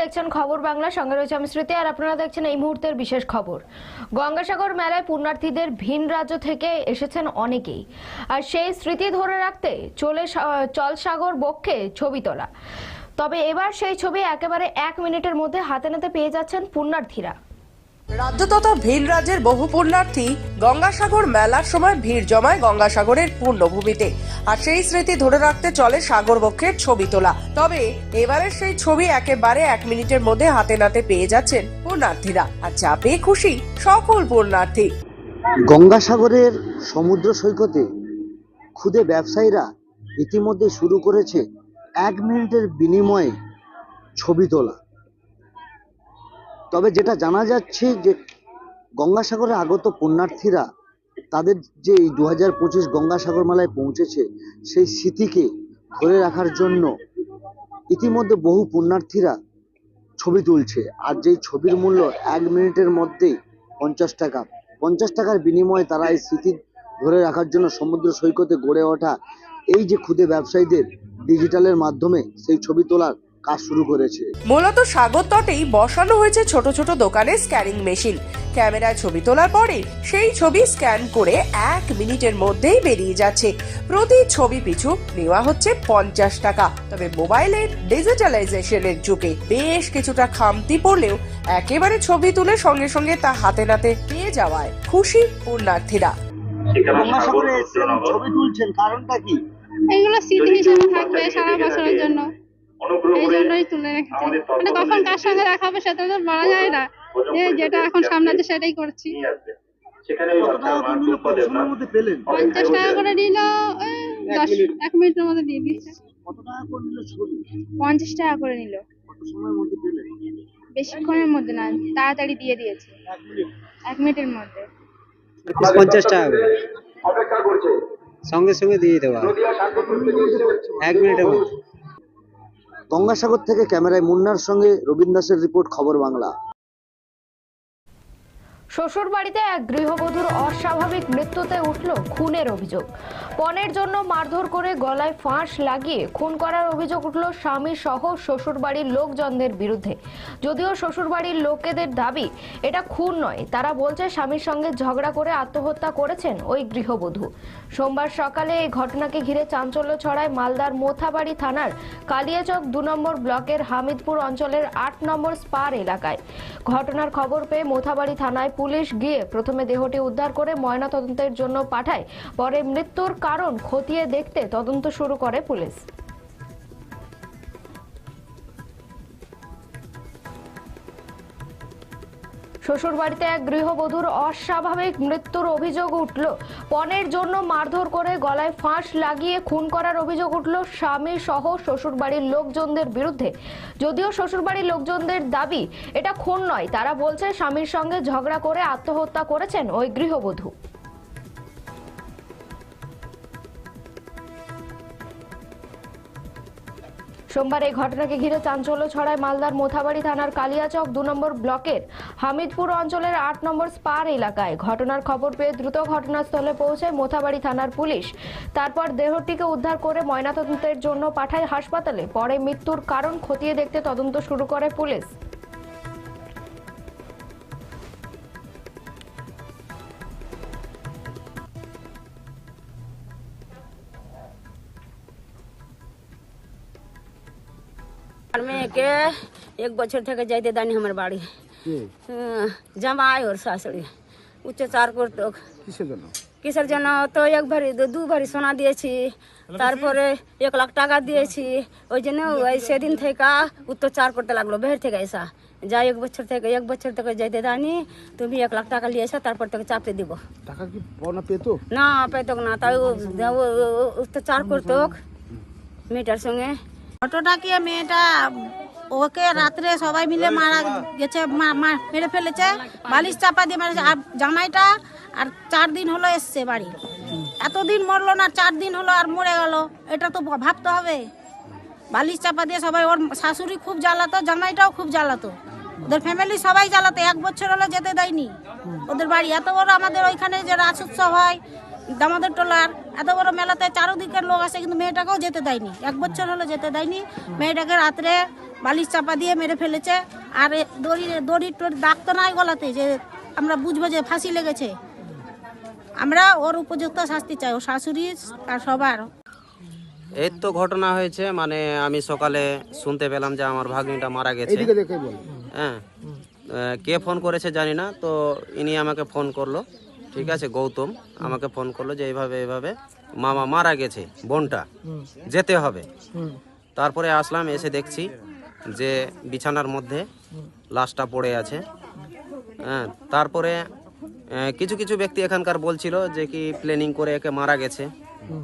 দেখছেন খবর বাংলা, সঙ্গে রয়েছে আমি স্মৃতি, আর আপনারা দেখছেন এই মুহূর্তের বিশেষ খবর। গঙ্গাসাগর মেলায় পুণ্যার্থীদের ভিন রাজ্য থেকে এসেছেন অনেকেই। আর সেই স্মৃতি ধরে রাখতে চলে চলসাগর বক্ষে ছবি তোলা। তবে এবার সেই ছবি একেবারে এক মিনিটের মধ্যে হাতে নাতে পেয়ে যাচ্ছেন পুণ্যার্থীরা। রাজ্য তথা ভিন রাজ্যের বহু পুণ্যার্থী গঙ্গাসাগর মেলার সময় ভিড় জমায় গঙ্গাসাগরের পূর্ণভূমিতে। আর সেই স্মৃতি ধরে রাখতে চলে সাগর বক্ষের ছবি তোলা। তবে এবারের সেই ছবি একেবারে এক মিনিটের মধ্যে হাতে নাতে পেয়ে যাচ্ছেন পুণ্যার্থীরা। আর যা পেয়ে খুশি সকল পুণ্যার্থী। গঙ্গাসাগরের সমুদ্র সৈকতে ক্ষুদে ব্যবসায়ীরা ইতিমধ্যে শুরু করেছে এক মিনিটের বিনিময়ে ছবি তোলা। তবে যেটা জানা যাচ্ছে যে গঙ্গাসাগরে আগত পুণ্যার্থীরা তাদের যে এই দু হাজার পঁচিশ গঙ্গাসাগর মেলায় পৌঁছেছে, সেই স্মৃতিকে ধরে রাখার জন্য ইতিমধ্যে বহু পুণ্যার্থীরা ছবি তুলছে। আর যেই ছবির মূল্য এক মিনিটের মধ্যেই পঞ্চাশ টাকা, পঞ্চাশ টাকার বিনিময়ে তারা এই স্মৃতি ধরে রাখার জন্য সমুদ্র সৈকতে গড়ে ওঠা এই যে ক্ষুদে ব্যবসায়ীদের ডিজিটালের মাধ্যমে সেই ছবি তোলার কাজ শুরু করেছে। মূলত সাগর তটেই বসানো হয়েছে ছোট ছোট দোকানে স্ক্যানিং মেশিন ক্যামেরায় ছবি তোলার পরে সেই ছবি স্ক্যান করে এক মিনিটের মধ্যেই বেরিয়ে যাচ্ছে। প্রতি ছবি পিছু নেওয়া হচ্ছে পঞ্চাশ টাকা। তবে মোবাইলের ডিজিটালাইজেশনের যুগে বেশ কিছুটা খামতি পড়লেও একেবারে ছবি তুলে সঙ্গে সঙ্গে তা হাতে নাতে পেয়ে যাওয়ায় খুশি পূর্ণার্থীরা ছবি তুলছেন কারণটা কি? এগুলো স্মৃতি হিসেবে থাকবে সারা বছরের জন্য। এই জন্যই তুলে রেখেছি মানে কখন কার সঙ্গে দেখা হবে সেটা তো বলা যায় না। যে যেটা এখন সামনে আছে সেটাই করছি। পঞ্চাশ টাকা করে নিল দশ এক মিনিটের মধ্যে দিয়ে দিচ্ছে কত টাকা করে নিল ছবি? পঞ্চাশ টাকা করে নিল। কত সময়ের মধ্যে পেলেন? বেশিক্ষণের মধ্যে না তাড়াতাড়ি দিয়ে দিয়েছে। এক এক মিনিটের মধ্যে। পঞ্চাশ টাকা করে। সঙ্গে সঙ্গে দিয়ে দেওয়া। এক মিনিটের মধ্যে। গঙ্গাসাগর থেকে ক্যামেরায় মুন্নার সঙ্গে রবীন রিপোর্ট খবর বাংলা। শ্বশুর বাড়িতে এক গৃহবধূর অস্বাভাবিক মৃত্যুতে উঠল খুনের অভিযোগ। পণের জন্য মারধর করে গলায় ফাঁস লাগিয়ে খুন করার অভিযোগ উঠল স্বামী সহ শ্বশুর বাড়ির লোকজনদের বিরুদ্ধে। যদিও শ্বশুর বাড়ির লোকেদের দাবি, এটা খুন নয়। তারা বলছে স্বামীর সঙ্গে ঝগড়া করে আত্মহত্যা করেছেন ওই গৃহবধূ। সোমবার সকালে এই ঘটনাকে ঘিরে চাঞ্চল্য ছড়ায় মালদার মোথাবাড়ি থানার কালিয়াচক দু নম্বর ব্লকের হামিদপুর অঞ্চলের আট নম্বর স্পার এলাকায়। ঘটনার খবর পেয়ে মোথাবাড়ি থানায় পুলিশ গিয়ে প্রথমে দেহটি উদ্ধার করে ময়না তদন্তের জন্য পাঠায়, পরে মৃত্যুর কারণ খতিয়ে দেখতে তদন্ত শুরু করে পুলিশ। শ্বশুরবাড়িতে এক গৃহবধূর অস্বাভাবিক মৃত্যুর অভিযোগ উঠল। পণের জন্য মারধর করে গলায় ফাঁস লাগিয়ে খুন করার অভিযোগ উঠল স্বামী সহ শ্বশুরবাড়ির লোকজনদের বিরুদ্ধে। যদিও শ্বশুরবাড়ির লোকজনদের দাবি, এটা খুন নয়। তারা বলছে স্বামীর সঙ্গে ঝগড়া করে আত্মহত্যা করেছেন ওই গৃহবধূ। সোমবার এই ঘটনাকে ঘিরে চাঞ্চল্য ছড়ায় মালদার মোথাবাড়ি থানার কালিয়াচক দু নম্বর ব্লকের হামিদপুর অঞ্চলের আট নম্বর স্পার এলাকায় ঘটনার খবর পেয়ে দ্রুত ঘটনাস্থলে পৌঁছে মোথাবাড়ি থানার পুলিশ। তারপর দেহটিকে উদ্ধার করে ময়নাতদন্তের জন্য পাঠায় হাসপাতালে। পরে মৃত্যুর কারণ খতিয়ে দেখতে তদন্ত শুরু করে পুলিশ। আর মেয়েকে এক বছর থেকে যাইতে দেয়নি আমার বাড়ি হ্যাঁ, জামাই ওর শাশুড়ি উচ্চচার করতো কিসের জন্য তো এক ভারি দু- দু ভারি সোনা দিয়েছি তারপরে এক লাখ টাকা দিয়েছি ওই জন্য ওই সেদিন থেকে উত্তরচার করতে লাগল বের থেকে এসা যাই এক বছর থেকে এক বছর থেকে যাইতে দেয়নি তুমি এক লাখ টাকা নিয়ে এসা তারপর তোকে চাপতে দিব টাকা কি পাওনা পেতো না পেতক না তাই ও- ও- ও- উত্তরচার করতো মেয়েটার সঙ্গে ছোটটাকে মেয়েটা ওকে রাত্রে সবাই মিলে মারা গেছে মেরে ফেলেছে, বালিশ চাপা দিয়ে মারা আর জামাইটা আর চার দিন হলো এসছে বাড়ি। এতদিন মরলো না, চার দিন হলো আর মরে গেল। এটা তো ভাবতে হবে। বালিশ চাপা দিয়ে সবাই, ওর শাশুড়ি খুব জ্বালাতো, জামাইটাও খুব জ্বালাতো। ওদের ফ্যামিলি সবাই জ্বালাতো। এক বছর হলো যেতে দেয়নি। ওদের বাড়ি এত বড়, আমাদের ওইখানে যে রাস উৎসব হয় দামাদের টোলার এত বড় মেলাতে চারোদিকের লোক আসে কিন্তু মেয়েটাকেও যেতে দেয়নি। এক বছর হলো যেতে দেয়নি। মেয়েটাকে রাত্রে বালিশ চাপা দিয়ে মেরে ফেলেছে। আর এ দড়ি দড়ি টড়ি দাগ তো নাই গলাতে যে আমরা বুঝব যে ফাঁসি লেগেছে। আমরা ওর উপযুক্ত শাস্তি চাই ও শাশুড়ি আর সবার। এই তো ঘটনা হয়েছে মানে আমি সকালে শুনতে পেলাম যে আমার ভাগ্নিটা মারা গেছে। হ্যাঁ কে ফোন করেছে জানি না তো ইনি আমাকে ফোন করল। ঠিক আছে গৌতম আমাকে ফোন করল যে এইভাবে এইভাবে। মামা মারা গেছে বোনটা। যেতে হবে। তারপরে আসলাম এসে দেখছি যে বিছানার মধ্যে লাশটা পড়ে আছে। হ্যাঁ তারপরে কিছু কিছু ব্যক্তি এখানকার বলছিল যে কি প্ল্যানিং করে একে মারা গেছে।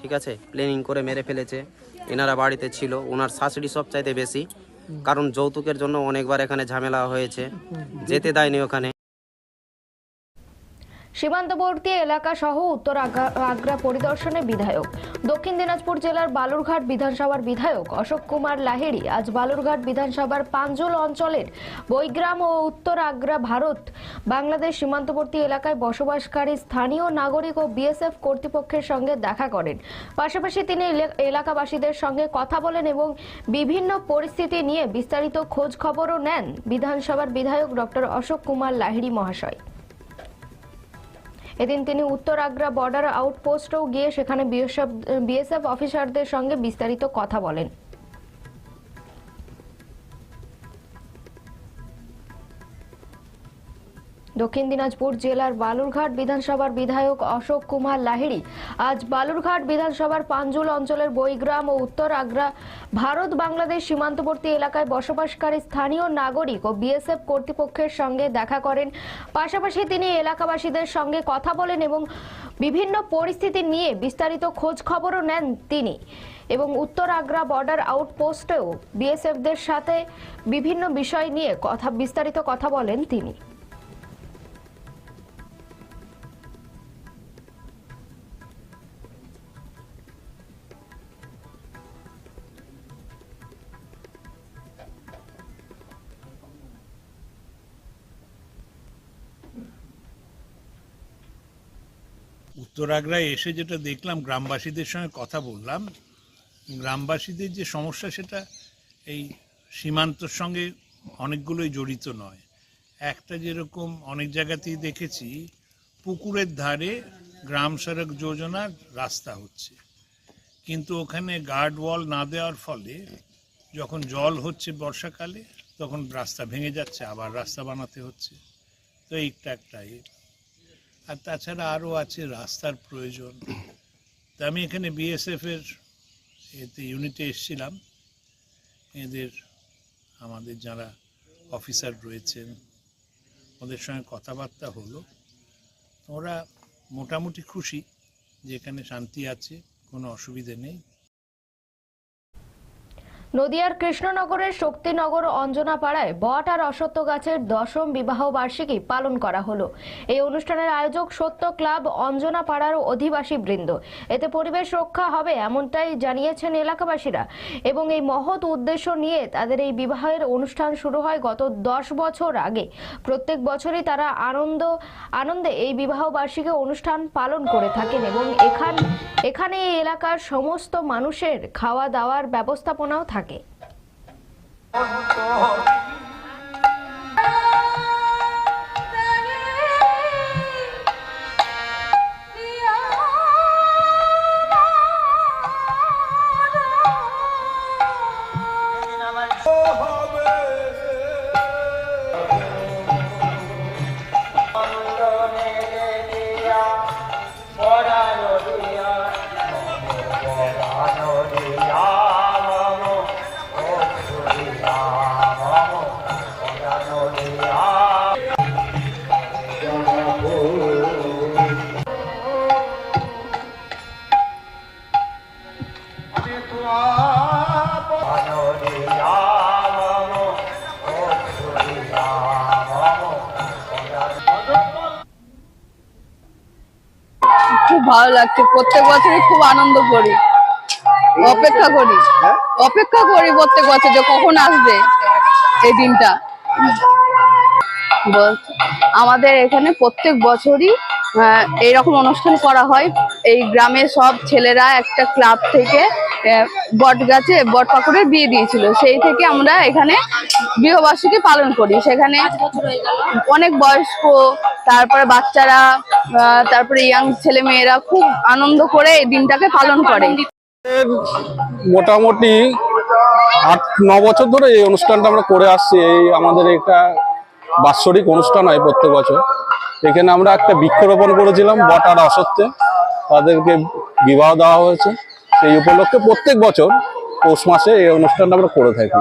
ঠিক আছে প্ল্যানিং করে মেরে ফেলেছে। এনারা বাড়িতে ছিল ওনার শাশুড়ি সব চাইতে বেশি কারণ যৌতুকের জন্য অনেকবার এখানে ঝামেলা হয়েছে। যেতে দেয়নি ওখানে। সীমান্তবর্তী এলাকা সহ উত্তর আগ্রা- পরিদর্শনে বিধায়ক। দক্ষিণ দিনাজপুর জেলার বালুরঘাট বিধানসভার বিধায়ক অশোক কুমার লাহিড়ী আজ বালুরঘাট বিধানসভার পাঞ্জল অঞ্চলের বৈগ্রাম ও উত্তর আগ্রা ভারত, বাংলাদেশ সীমান্তবর্তী এলাকায় বসবাসকারী স্থানীয় নাগরিক ও বিএসএফ কর্তৃপক্ষের সঙ্গে দেখা করেন। পাশাপাশি তিনি এলে- এলাকাবাসীদের সঙ্গে কথা বলেন এবং বিভিন্ন পরিস্থিতি নিয়ে বিস্তারিত খোঁজ খবরও নেন বিধানসভার বিধায়ক ডক্টর অশোক কুমার লাহিড়ী মহাশয়। এদিন তিনি উত্তর আগ্রা বর্ডার আউটপোস্টেও গিয়ে সেখানে বিএসএফ বিএসএফ অফিসারদের সঙ্গে বিস্তারিত কথা বলেন। দক্ষিণ দিনাজপুর জেলার বালুরঘাট বিধানসভার বিধায়ক অশোক কুমার লাহিড়ি আজ বালুরঘাট বিধানসভার পাঞ্জুল অঞ্চলের বইগ্রাম ও উত্তর আগ্রা ভারত বাংলাদেশ সীমান্তবর্তী এলাকায় বসবাসকারী স্থানীয় নাগরিক ও বিএসএফ কর্তৃপক্ষের সঙ্গে দেখা করেন। পাশাপাশি তিনি এলাকাবাসীদের সঙ্গে কথা বলেন এবং বিভিন্ন পরিস্থিতি নিয়ে বিস্তারিত খোঁজ খবরও নেন তিনি এবং উত্তর আগ্রা বর্ডার আউটপোস্টেও বিএসএফদের সাথে বিভিন্ন বিষয় নিয়ে কথা বিস্তারিত কথা বলেন তিনি। উত্তর আগ্রায় এসে যেটা দেখলাম, গ্রামবাসীদের সঙ্গে কথা বললাম, গ্রামবাসীদের যে সমস্যা সেটা এই সীমান্তর সঙ্গে অনেকগুলোই জড়িত নয় একটা যেরকম অনেক জায়গাতেই দেখেছি, পুকুরের ধারে গ্রাম সড়ক যোজনার রাস্তা হচ্ছে কিন্তু ওখানে গার্ড ওয়াল না দেওয়ার ফলে যখন জল হচ্ছে বর্ষাকালে, তখন রাস্তা ভেঙে যাচ্ছে, আবার রাস্তা বানাতে হচ্ছে তো এইটা একটা। আর তাছাড়া আরও আছে রাস্তার প্রয়োজন। তা আমি এখানে বিএসএফের এতে ইউনিটে এসেছিলাম। এদের, আমাদের যারা অফিসার রয়েছেন, ওদের সঙ্গে কথাবার্তা হলো। ওরা মোটামুটি খুশি যে এখানে শান্তি আছে, কোনো অসুবিধে নেই। নদিয়ার কৃষ্ণনগরের শক্তিনগর অঞ্জনা পাড়ায় বট আর অসত্য গাছের দশম বিবাহ বার্ষিকী পালন করা হলো। এই অনুষ্ঠানের আয়োজক সত্য ক্লাব অঞ্জনা পাড়ার অধিবাসী বৃন্দ। এতে পরিবেশ রক্ষা হবে এমনটাই জানিয়েছেন এলাকাবাসীরা এবং এই মহৎ উদ্দেশ্য নিয়ে তাদের এই বিবাহের অনুষ্ঠান শুরু হয় গত দশ বছর আগে। প্রত্যেক বছরই তারা আনন্দ, আনন্দে এই বিবাহ বার্ষিকী অনুষ্ঠান পালন করে থাকেন এবং এখান, এখানে এই এলাকার সমস্ত মানুষের খাওয়া দাওয়ার ব্যবস্থাপনাও থাকে। থাকে খুব ভালো লাগছে। প্রত্যেক বছরই খুব আনন্দ করি। অপেক্ষা করি। অপেক্ষা করি প্রত্যেক বছর যে কখন আসবে এই দিনটা। আমাদের এখানে প্রত্যেক বছরই আহ, এইরকম অনুষ্ঠান করা হয়। এই গ্রামের সব ছেলেরা একটা ক্লাব থেকে বট গাছে, বট পাকুড়ের বিয়ে দিয়েছিল। সেই থেকে আমরা এখানে বিবাহবার্ষিকী পালন করি। সেখানে অনেক বয়স্ক, তারপরে বাচ্চারা তারপরে ইয়াং ছেলে মেয়েরা খুব আনন্দ করে এই দিনটাকে পালন করে। মোটামুটি আট, ন বছর ধরে এই অনুষ্ঠানটা আমরা করে আসছি। এই আমাদের একটা বাৎসরিক অনুষ্ঠান হয় প্রত্যেক বছর। এখানে আমরা একটা বৃক্ষরোপণ করেছিলাম বটার অসত্যে তাদেরকে বিবাহ দেওয়া হয়েছে। সেই উপলক্ষে প্রত্যেক বছর পৌষ মাসে এই অনুষ্ঠানটা আমরা করে থাকি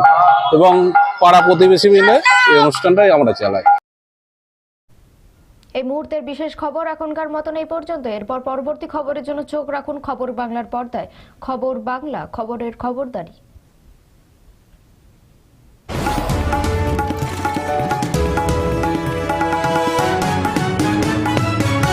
এবং পাড়া প্রতিবেশী মিলে এই অনুষ্ঠানটাই আমরা চালাই। এই মুহূর্তের বিশেষ খবর এখনকার মতন এই পর্যন্ত। এরপর পরবর্তী খবরের জন্য চোখ রাখুন খবর বাংলার পর্দায়। খবর বাংলা, খবরের খবরদারি।